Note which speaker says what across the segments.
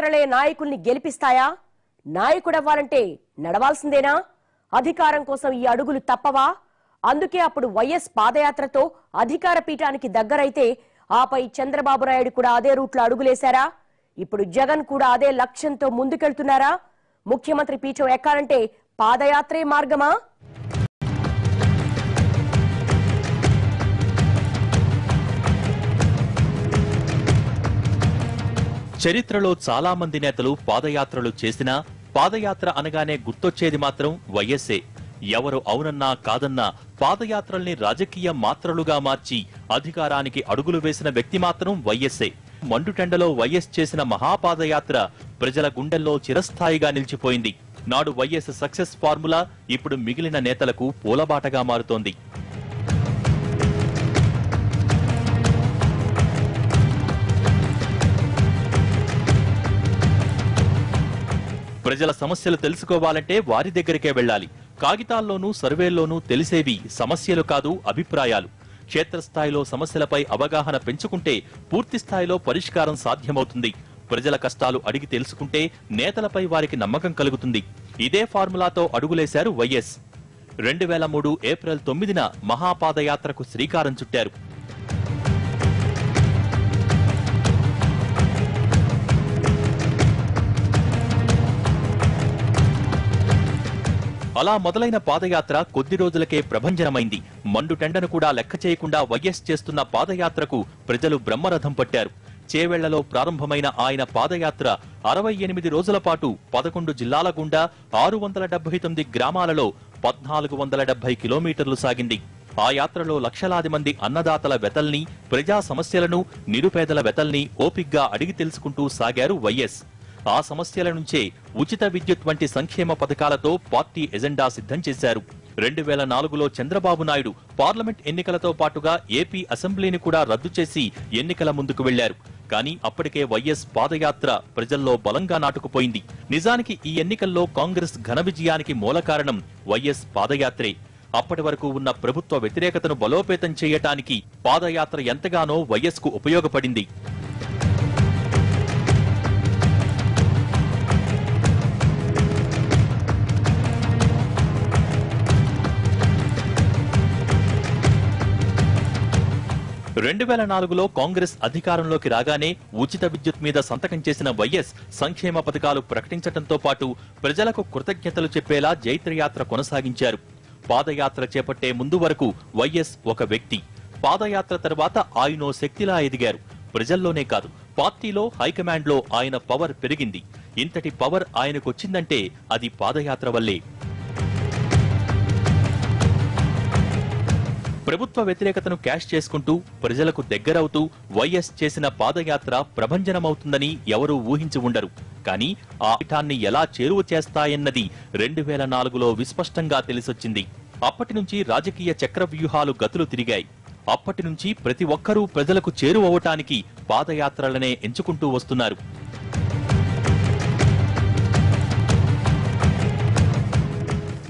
Speaker 1: పాదయాత్రలే నాయకుల్ని గెలిపిస్తాయా? నాయకుడవ్వాలంటే నడవాల్సిందేనా? అధికారం కోసం ఈ అడుగులు తప్పవా? అందుకే అప్పుడు వైఎస్ పాదయాత్రతో అధికార పీఠానికి దగ్గరైతే ఆపై చంద్రబాబు నాయుడు కూడా అదే రూట్లో అడుగులేశారా? ఇప్పుడు జగన్ కూడా అదే లక్ష్యంతో ముందుకెళ్తున్నారా? ముఖ్యమంత్రి పీఠం ఎక్కాలంటే పాదయాత్రే మార్గమా?
Speaker 2: చరిత్రలో చాలా మంది నేతలు పాదయాత్రలు చేసినా పాదయాత్ర అనగానే గుర్తొచ్చేది మాత్రం వైఎస్ఏ ఎవరు అవునన్నా కాదన్నా పాదయాత్రల్ని రాజకీయ మాత్రలుగా మార్చి అధికారానికి అడుగులు వేసిన వ్యక్తి మాత్రం వైఎస్ఏ మండుటెండలో వైఎస్ చేసిన మహాపాదయాత్ర ప్రజల గుండెల్లో చిరస్థాయిగా నిలిచిపోయింది. నాడు వైఎస్ సక్సెస్ ఫార్ములా ఇప్పుడు మిగిలిన నేతలకు పూలబాటగా మారుతోంది. ప్రజల సమస్యలు తెలుసుకోవాలంటే వారి దగ్గరికే వెళ్ళాలి. కాగితాల్లోనూ సర్వేల్లోనూ తెలిసేవి సమస్యలు కాదు అభిప్రాయాలు. క్షేత్రస్థాయిలో సమస్యలపై అవగాహన పెంచుకుంటే పూర్తి స్థాయిలో పరిష్కారం సాధ్యమవుతుంది. ప్రజల కష్టాలు అడిగి తెలుసుకుంటే నేతలపై వారికి నమ్మకం కలుగుతుంది. ఇదే ఫార్ములాతో అడుగులేశారు వైఎస్. రెండు వేల మూడు ఏప్రిల్ తొమ్మిదిన మహాపాదయాత్రకు శ్రీకారం చుట్టారు. అలా మొదలైన పాదయాత్ర కొద్ది రోజులకే ప్రభంజనమైంది. మండుటెండను కూడా లెక్క చేయకుండా వైఎస్ చేస్తున్న పాదయాత్రకు ప్రజలు బ్రహ్మరథం పట్టారు. చేవెళ్ళలో ప్రారంభమైన ఆయన పాదయాత్ర అరవై ఎనిమిది రోజుల పాటు పదకొండు జిల్లాల గుండా ఆరు వందల డెబ్బై తొమ్మిది గ్రామాలలో పద్నాలుగు వందల డెబ్బై కిలోమీటర్లు సాగింది. ఆ యాత్రలో లక్షలాది మంది అన్నదాతల వెతల్ని ప్రజా సమస్యలను నిరుపేదల వెతల్ని ఓపిగ్గా అడిగి తెలుసుకుంటూ సాగారు వైఎస్. ఆ సమస్యల నుంచే ఉచిత విద్యుత్ వంటి సంక్షేమ పథకాలతో పార్టీ ఎజెండా సిద్ధం చేశారు. రెండు వేల నాలుగులో చంద్రబాబు నాయుడు పార్లమెంట్ ఎన్నికలతో పాటుగా ఏపీ అసెంబ్లీని కూడా రద్దు చేసి ఎన్నికల ముందుకు వెళ్ళారు. కానీ అప్పటికే వైఎస్ పాదయాత్ర ప్రజల్లో బలంగా నాటుకుపోయింది. నిజానికి ఈ ఎన్నికల్లో కాంగ్రెస్ ఘన విజయానికి మూల కారణం వైఎస్ పాదయాత్రే. అప్పటి వరకు ఉన్న ప్రభుత్వ వ్యతిరేకతను బలోపేతం చేయటానికి పాదయాత్ర ఎంతగానో వైఎస్కు ఉపయోగపడింది. రెండు వేల నాలుగులో కాంగ్రెస్ అధికారంలోకి రాగానే ఉచిత విద్యుత్ మీద సంతకం చేసిన వైఎస్ సంక్షేమ పథకాలు ప్రకటించడంతో పాటు ప్రజలకు కృతజ్ఞతలు చెప్పేలా జైత్రయాత్ర కొనసాగించారు. పాదయాత్ర చేపట్టే ముందు వరకు వైఎస్ ఒక వ్యక్తి. పాదయాత్ర తర్వాత ఆయనో శక్తిలా ఎదిగారు. ప్రజల్లోనే కాదు పార్టీలో హైకమాండ్లో ఆయన పవర్ పెరిగింది. ఇంతటి పవర్ ఆయనకొచ్చిందంటే అది పాదయాత్ర వల్లే. ప్రభుత్వ వ్యతిరేకతను క్యాష్ చేసుకుంటూ ప్రజలకు దగ్గరవుతూ వైఎస్ చేసిన పాదయాత్ర ప్రభంజనమవుతుందని ఎవరూ ఊహించి ఉండరు. కానీ ఆ పీఠాన్ని ఎలా చేరువ చేస్తాయన్నది రెండు వేల నాలుగులో విస్పష్టంగా తెలిసొచ్చింది. అప్పటి నుంచి రాజకీయ చక్రవ్యూహాలు గతులు తిరిగాయి. అప్పటి నుంచి ప్రతి ఒక్కరూ ప్రజలకు చేరువవటానికి పాదయాత్రలనే ఎంచుకుంటూ వస్తున్నారు.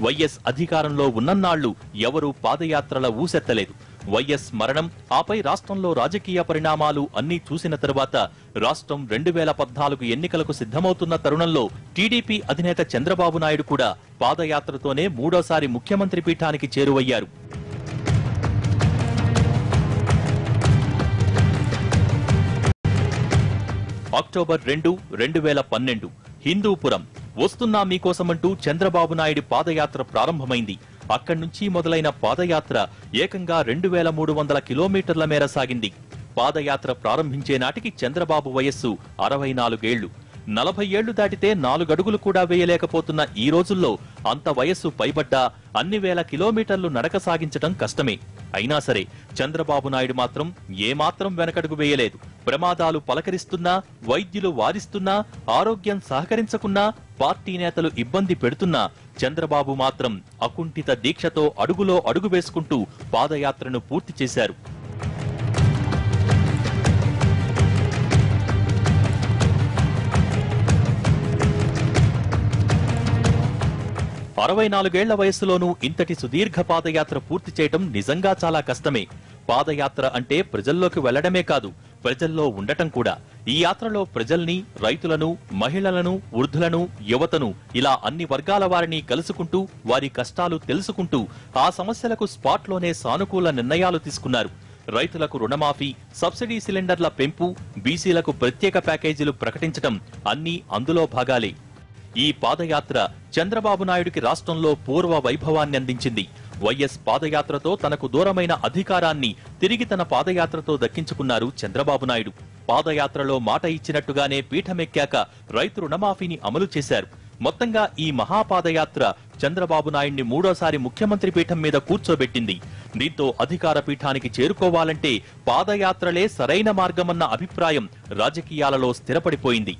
Speaker 2: వైఎస్ అధికారంలో ఉన్నన్నాళ్ళు ఎవరూ పాదయాత్రల ఊసెత్తలేదు. వైఎస్ మరణం ఆపై రాష్ట్రంలో రాజకీయ పరిణామాలు అన్నీ చూసిన తరువాత రాష్ట్రం రెండు వేల పద్నాలుగు ఎన్నికలకు సిద్ధమవుతున్న తరుణంలో టీడీపీ అధినేత చంద్రబాబు నాయుడు కూడా పాదయాత్రతోనే మూడోసారి ముఖ్యమంత్రి పీఠానికి చేరువయ్యారు. అక్టోబర్ రెండు రెండు వేల పన్నెండు హిందూపురం వస్తున్నా మీకోసమంటూ చంద్రబాబు నాయుడు పాదయాత్ర ప్రారంభమైంది. అక్కడి నుంచి మొదలైన పాదయాత్ర ఏకంగా రెండు వేల మూడు వందల కిలోమీటర్ల మేర సాగింది. పాదయాత్ర ప్రారంభించే నాటికి చంద్రబాబు వయస్సు అరవై నాలుగేళ్ళు. నలభై ఏళ్ళు దాటితే నాలుగడుగులు కూడా వేయలేకపోతున్న ఈ రోజుల్లో అంత వయస్సు పైబడ్డా అన్ని వేల కిలోమీటర్లు నడక సాగించటం కష్టమే. అయినా సరే చంద్రబాబు నాయుడు మాత్రం ఏమాత్రం వెనకడుగు వేయలేదు. ప్రమాదాలు పలకరిస్తున్నా వైద్యులు వారిస్తున్నా ఆరోగ్యం సహకరించకున్నా పార్టీ నేతలు ఇబ్బంది పెడుతున్నా చంద్రబాబు మాత్రం అకుంఠిత దీక్షతో అడుగులో అడుగు వేసుకుంటూ పాదయాత్రను పూర్తి చేశారు. అరవై నాలుగేళ్ళ వయస్సులోనూ ఇంతటి సుదీర్ఘ పాదయాత్ర పూర్తి చేయటం నిజంగా చాలా కష్టమే. పాదయాత్ర అంటే ప్రజల్లోకి వెళ్ళడమే కాదు ప్రజల్లో ఉండటం కూడా. ఈ యాత్రలో ప్రజల్ని రైతులను మహిళలను వృద్ధులను యువతను ఇలా అన్ని వర్గాల వారిని కలుసుకుంటూ వారి కష్టాలు తెలుసుకుంటూ ఆ సమస్యలకు స్పాట్లోనే సానుకూల నిర్ణయాలు తీసుకున్నారు. రైతులకు రుణమాఫీ సబ్సిడీ సిలిండర్ల పెంపు బీసీలకు ప్రత్యేక ప్యాకేజీలు ప్రకటించడం అన్నీ అందులో భాగాలే. ఈ పాదయాత్ర చంద్రబాబు నాయుడికి రాష్ట్రంలో పూర్వ వైభవాన్ని అందించింది. వైఎస్ పాదయాత్రతో తనకు దూరమైన అధికారాన్ని తిరిగి తన పాదయాత్రతో దక్కించుకున్నారు చంద్రబాబు నాయుడు. పాదయాత్రలో మాట ఇచ్చినట్టుగానే పీఠమెక్కాక రైతు రుణమాఫీని అమలు చేశారు. మొత్తంగా ఈ మహాపాదయాత్ర చంద్రబాబు నాయుడిని మూడోసారి ముఖ్యమంత్రి పీఠం మీద కూర్చోబెట్టింది. దీంతో అధికార పీఠానికి చేరుకోవాలంటే పాదయాత్రలే సరైన మార్గమన్న అభిప్రాయం రాజకీయాలలో స్థిరపడిపోయింది.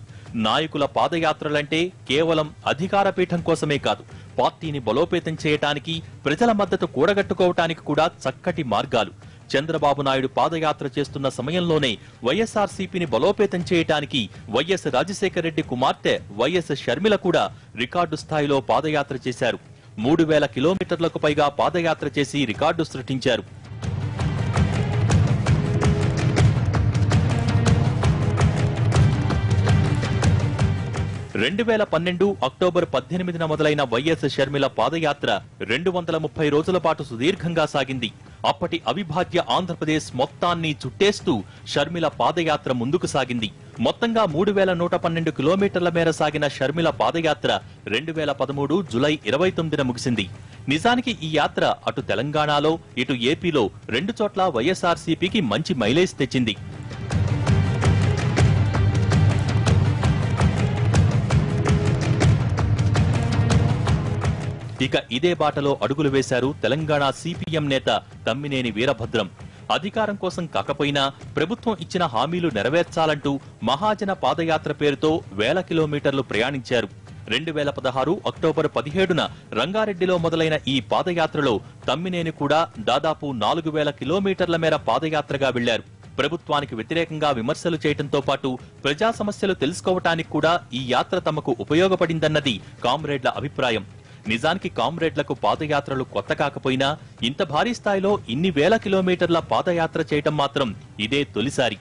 Speaker 2: నాయకుల పాదయాత్రలంటే కేవలం అధికార పీఠం కోసమే కాదు పార్టీని బలోపేతం చేయటానికి ప్రజల మద్దతు కూడగట్టుకోవటానికి కూడా చక్కటి మార్గాలు. చంద్రబాబు నాయుడు పాదయాత్ర చేస్తున్న సమయంలోనే వైఎస్ఆర్సీపీని బలోపేతం చేయటానికి వైఎస్ రాజశేఖర రెడ్డి కుమార్తె వైఎస్ షర్మిల కూడా రికార్డు స్థాయిలో పాదయాత్ర చేశారు. మూడు వేల కిలోమీటర్లకు పైగా పాదయాత్ర చేసి రికార్డు సృష్టించారు. రెండు వేల పన్నెండు అక్టోబర్ పద్దెనిమిదిన మొదలైన వైఎస్ షర్మిల పాదయాత్ర రెండు వందల ముప్పై రోజుల పాటు సుదీర్ఘంగా సాగింది. అప్పటి అవిభాజ్య ఆంధ్రప్రదేశ్ మొత్తాన్ని చుట్టేస్తూ షర్మిల పాదయాత్ర ముందుకు సాగింది. మొత్తంగా మూడు వేల నూట పన్నెండు కిలోమీటర్ల మేర సాగిన షర్మిల పాదయాత్ర రెండు వేల పదమూడు జులై ఇరవై తొమ్మిదిన ముగిసింది. నిజానికి ఈ యాత్ర అటు తెలంగాణలో ఇటు ఏపీలో రెండు చోట్ల వైఎస్ఆర్సీపీకి మంచి మైలేజ్ తెచ్చింది. ఇక ఇదే బాటలో అడుగులు వేశారు తెలంగాణ సిపిఎం నేత తమ్మినేని వీరభద్రం. అధికారం కోసం కాకపోయినా ప్రభుత్వం ఇచ్చిన హామీలు నెరవేర్చాలంటూ మహాజన పాదయాత్ర పేరుతో వేల కిలోమీటర్లు ప్రయాణించారు. రెండు వేల పదహారు అక్టోబర్ పదిహేడున రంగారెడ్డిలో మొదలైన ఈ పాదయాత్రలో తమ్మినేని కూడా దాదాపు నాలుగు వేల కిలోమీటర్ల మేర పాదయాత్రగా వెళ్ళారు ప్రభుత్వానికి వ్యతిరేకంగా విమర్శలు చేయడంతో పాటు ప్రజా సమస్యలు తెలుసుకోవటానికి కూడా ఈ యాత్ర తమకు ఉపయోగపడిందన్నది కామ్రేడ్ల అభిప్రాయం. నిజానికి కామ్రేడ్లకు పాదయాత్రలు కొత్త కాకపోయినా ఇంత భారీ స్థాయిలో ఇన్ని వేల కిలోమీటర్ల పాదయాత్ర చేయటం మాత్రం ఇదే తొలిసారి.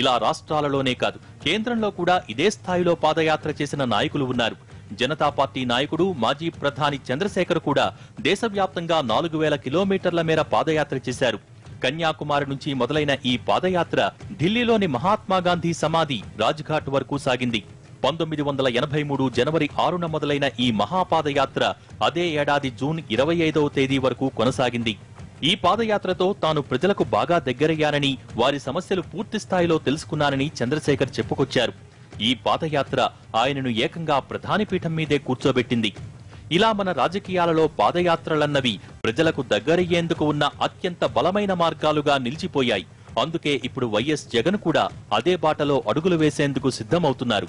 Speaker 2: ఇలా రాష్ట్రాలలోనే కాదు కేంద్రంలో కూడా ఇదే స్థాయిలో పాదయాత్ర చేసిన నాయకులు ఉన్నారు. జనతా పార్టీ నాయకుడు మాజీ ప్రధాని చంద్రశేఖర్ కూడా దేశవ్యాప్తంగా నాలుగు వేల కిలోమీటర్ల మేర పాదయాత్ర చేశారు. కన్యాకుమారి నుంచి మొదలైన ఈ పాదయాత్ర ఢిల్లీలోని మహాత్మాగాంధీ సమాధి రాజ్ఘాట్ వరకు సాగింది. పంతొమ్మిది వందల ఎనభై మూడు జనవరి ఆరున మొదలైన ఈ మహాపాదయాత్ర అదే ఏడాది జూన్ ఇరవై ఐదవ తేదీ వరకు కొనసాగింది. ఈ పాదయాత్రతో తాను ప్రజలకు బాగా దగ్గరయ్యానని వారి సమస్యలు పూర్తి స్థాయిలో తెలుసుకున్నానని చంద్రశేఖర్ చెప్పుకొచ్చారు. ఈ పాదయాత్ర ఆయనను ఏకంగా ప్రధాని పీఠం మీదే కూర్చోబెట్టింది. ఇలా మన రాజకీయాలలో పాదయాత్రలన్నవి ప్రజలకు దగ్గరయ్యేందుకు ఉన్న అత్యంత బలమైన మార్గాలుగా నిలిచిపోయాయి. అందుకే ఇప్పుడు వైఎస్ జగన్ కూడా అదే బాటలో అడుగులు వేసేందుకు సిద్ధమవుతున్నారు.